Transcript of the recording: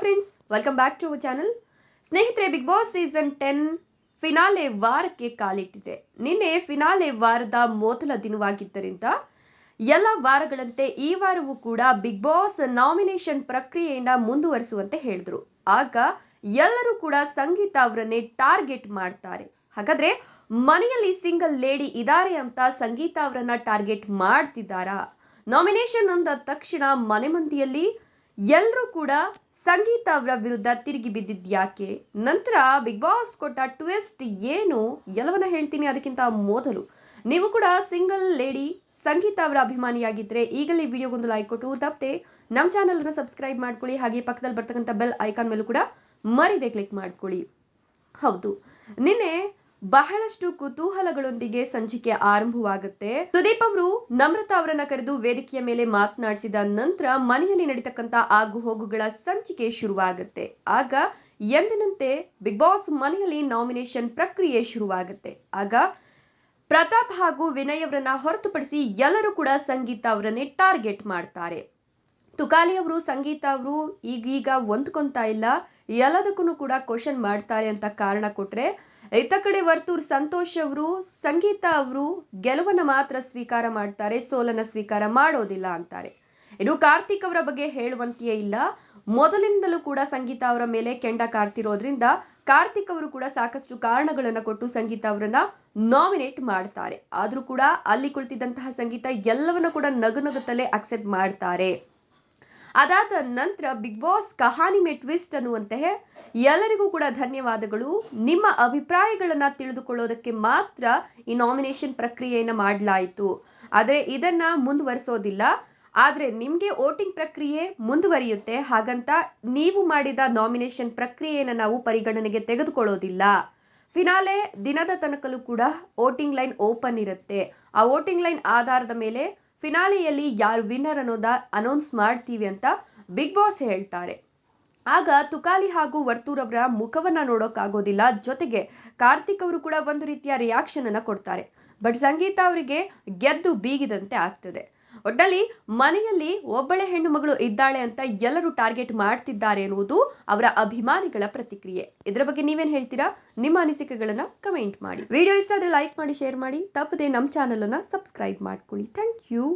Friends welcome back to our channel ಸ್ನೇಹಿತರೆ big boss season ten finale ವಾರಕ್ಕೆ ಕಾಲಿಟ್ಟಿದೆ. ನಿನ್ನೆ ಫಿನಾಲೆ ವಾರದ ಮೊದಲ ದಿನವಾಗಿದ್ದರಿಂದ ಎಲ್ಲ ವಾರಗಳಂತೆ ಈ ವಾರವೂ ಕೂಡ ಬಿಗ್ ಬಾಸ್ ನಾಮಿನೇಷನ್ ಪ್ರಕ್ರಿಯೆಯನ್ನ ಮುಂದುವರಿಸುವಂತೆ ಹೇಳಿದ್ರು. ಆಗ ಎಲ್ಲರೂ ಕೂಡ ಸಂಗೀತ ಅವರನ್ನೇ ಟಾರ್ಗೆಟ್ ಮಾಡ್ತಾರೆ. ಹಾಗಾದ್ರೆ ಮನೆಯಲ್ಲಿ ಸಿಂಗಲ್ ಲೇಡಿ ಇದ್ದಾರೆ ಅಂತ ಸಂಗೀತ ಅವರನ್ನ ಟಾರ್ಗೆಟ್ ಮಾಡ್ತಿದ್ದಾರಾ? ನಾಮಿನೇಷನ್ ಅಂದ ತಕ್ಷಣ ಮನೆ ಮಂದಿಯಲ್ಲಿ ಎಲ್ಲರೂ ಕೂಡ ಸಂಗೀತ ಅವರ ವಿರುದ್ಧ ತಿರುಗಿ ಬಿದ್ದಿದ್ಯಾಕೆ ನಂತರ ಬಿಗ್ ಬಾಸ್ ಕೊಟ್ಟ ಟ್ವಿಸ್ಟ್ ಏನು? ಎಲ್ಲವನ್ನ ಹೇಳ್ತೀನಿ ಅದಕ್ಕಿಂತ ಮೊದಲು. ನೀವು ಕೂಡ ಸಿಂಗಲ್ ಲೇಡಿ ಸಂಗೀತ ಅವರ ಅಭಿಮಾನಿಯಾಗಿದ್ದರೆ ಈಗಲೇ ವಿಡಿಯೋಗೊಂದು ಲೈಕ್ ಕೊಟ್ಟು ತಪ್ಪದೆ ನಮ್ಮ ಚಾನಲ್ನ ಸಬ್ಸ್ಕ್ರೈಬ್ ಮಾಡ್ಕೊಳ್ಳಿ. ಹಾಗೆ ಪಕ್ಕದಲ್ಲಿ ಬರ್ತಕ್ಕಂಥ ಬೆಲ್ ಐಕಾನ್ ಮೇಲೂ ಕೂಡ ಮರಿದೆ ಕ್ಲಿಕ್ ಮಾಡ್ಕೊಳ್ಳಿ. ಹೌದು. ನಿನ್ನೆ ಬಹಳಷ್ಟು ಕುತೂಹಲಗಳೊಂದಿಗೆ ಸಂಚಿಕೆ ಆರಂಭವಾಗುತ್ತೆ. ಸುದೀಪ್ ಅವರು ನಮ್ರತಾ ಅವರನ್ನ ಕರೆದು ವೇದಿಕೆಯ ಮೇಲೆ ಮಾತನಾಡಿಸಿದ ನಂತರ ಮನೆಯಲ್ಲಿ ನಡೀತಕ್ಕಂತ ಆಗು ಹೋಗುಗಳ ಸಂಚಿಕೆ ಶುರುವಾಗುತ್ತೆ. ಆಗ ಎಂದಿನಂತೆ ಬಿಗ್ ಬಾಸ್ ಮನೆಯಲ್ಲಿ ನಾಮಿನೇಷನ್ ಪ್ರಕ್ರಿಯೆ ಶುರುವಾಗುತ್ತೆ. ಆಗ ಪ್ರತಾಪ್ ಹಾಗೂ ವಿನಯ್ ಅವರನ್ನ ಹೊರತುಪಡಿಸಿ ಎಲ್ಲರೂ ಕೂಡ ಸಂಗೀತ ಅವರನ್ನೇ ಟಾರ್ಗೆಟ್ ಮಾಡ್ತಾರೆ. ತುಕಾಲಿ ಅವರು ಸಂಗೀತ ಅವರು ಈಗೀಗ ಹೊಂದ್ಕೊಂತಾ ಇಲ್ಲ. ಎಲ್ಲದಕ್ಕೂ ಕೂಡ ಕ್ವಶನ್ ಮಾಡ್ತಾರೆ ಅಂತ ಕಾರಣ ಕೊಟ್ರೆ ಇತ್ತ ಕಡೆ ವರ್ತೂರ್ ಸಂತೋಷ್ ಅವರು, ಸಂಗೀತ ಅವರು ಗೆಲುವನ್ನು ಮಾತ್ರ ಸ್ವೀಕಾರ ಮಾಡ್ತಾರೆ, ಸೋಲನ್ನು ಸ್ವೀಕಾರ ಮಾಡೋದಿಲ್ಲ ಅಂತಾರೆ. ಇನ್ನು ಕಾರ್ತಿಕ್ ಅವರ ಬಗ್ಗೆ ಹೇಳುವಂತೆಯೇ ಇಲ್ಲ. ಮೊದಲಿಂದಲೂ ಕೂಡ ಸಂಗೀತ ಅವರ ಮೇಲೆ ಕೆಂಡ ಕಾರ್ತಿರೋದ್ರಿಂದ ಕಾರ್ತಿಕ್ ಅವರು ಕೂಡ ಸಾಕಷ್ಟು ಕಾರಣಗಳನ್ನು ಕೊಟ್ಟು ಸಂಗೀತ ಅವರನ್ನ ನಾಮಿನೇಟ್ ಮಾಡ್ತಾರೆ. ಆದರೂ ಕೂಡ ಅಲ್ಲಿ ಕುಳಿತಿದ್ದಂತಹ ಸಂಗೀತ ಎಲ್ಲವನ್ನ ಕೂಡ ನಗು ನಗುತ್ತಲೇ ಅಕ್ಸೆಪ್ಟ್ ಮಾಡ್ತಾರೆ. ಅದಾದ ನಂತರ ಬಿಗ್ ಬಾಸ್ ಕಹಾನಿ ಮೇ ಟ್ವಿಸ್ಟ್ ಅನ್ನುವಂತಹ ಎಲ್ಲರಿಗೂ ಕೂಡ ಧನ್ಯವಾದಗಳು. ನಿಮ್ಮ ಅಭಿಪ್ರಾಯಗಳನ್ನು ತಿಳಿದುಕೊಳ್ಳೋದಕ್ಕೆ ಮಾತ್ರ ಈ ನಾಮಿನೇಷನ್ ಪ್ರಕ್ರಿಯೆಯನ್ನು ಮಾಡಲಾಯಿತು. ಆದರೆ ಇದನ್ನು ಮುಂದುವರಿಸೋದಿಲ್ಲ. ಆದರೆ ನಿಮಗೆ ವೋಟಿಂಗ್ ಪ್ರಕ್ರಿಯೆ ಮುಂದುವರಿಯುತ್ತೆ. ಹಾಗಂತ ನೀವು ಮಾಡಿದ ನಾಮಿನೇಷನ್ ಪ್ರಕ್ರಿಯೆಯನ್ನು ನಾವು ಪರಿಗಣನೆಗೆ ತೆಗೆದುಕೊಳ್ಳೋದಿಲ್ಲ. ಫಿನಾಲೆ ದಿನದ ತನಕಲೂ ಕೂಡ ವೋಟಿಂಗ್ ಲೈನ್ ಓಪನ್ ಇರುತ್ತೆ. ಆ ವೋಟಿಂಗ್ ಲೈನ್ ಆಧಾರದ ಮೇಲೆ ಫಿನಾಲೆಯಲ್ಲಿ ಯಾರು ವಿನ್ನರ್ ಅನ್ನೋದ ಅನೌನ್ಸ್ ಮಾಡ್ತೀವಿ ಅಂತ ಬಿಗ್ ಬಾಸ್ ಹೇಳ್ತಾರೆ. ಆಗ ತುಕಾಲಿ ಹಾಗೂ ವರ್ತೂರ್ ಅವರ ಮುಖವನ್ನ ನೋಡೋಕ್ಕಾಗೋದಿಲ್ಲ ಜೊತೆಗೆ ಕಾರ್ತಿಕ್ ಅವರು ಕೂಡ ಒಂದು ರೀತಿಯ ರಿಯಾಕ್ಷನ್ ಅನ್ನ ಕೊಡ್ತಾರೆ. ಬಟ್ ಸಂಗೀತ ಅವರಿಗೆ ಗೆದ್ದು ಬೀಗಿದಂತೆ ಆಗ್ತದೆ. ಒಟ್ಟಲ್ಲಿ ಮನೆಯಲ್ಲಿ ಒಬ್ಬಳೆ ಹೆಣ್ಣು ಮಗಳು ಇದ್ದಾಳೆ ಅಂತ ಎಲ್ಲರೂ ಟಾರ್ಗೆಟ್ ಮಾಡ್ತಿದ್ದಾರೆ ಎನ್ನುವುದು ಅವರ ಅಭಿಮಾನಿಗಳ ಪ್ರತಿಕ್ರಿಯೆ. ಇದರ ಬಗ್ಗೆ ನೀವೇನು ಹೇಳ್ತೀರಾ? ನಿಮ್ಮ ಅನಿಸಿಕೆಗಳನ್ನು ಕಮೆಂಟ್ ಮಾಡಿ. ವಿಡಿಯೋ ಇಷ್ಟ ಆದರೆ ಲೈಕ್ ಮಾಡಿ ಶೇರ್ ಮಾಡಿ. ತಪ್ಪದೆ ನಮ್ಮ ಚಾನಲನ್ನು ಸಬ್ಸ್ಕ್ರೈಬ್ ಮಾಡ್ಕೊಳ್ಳಿ. Thank you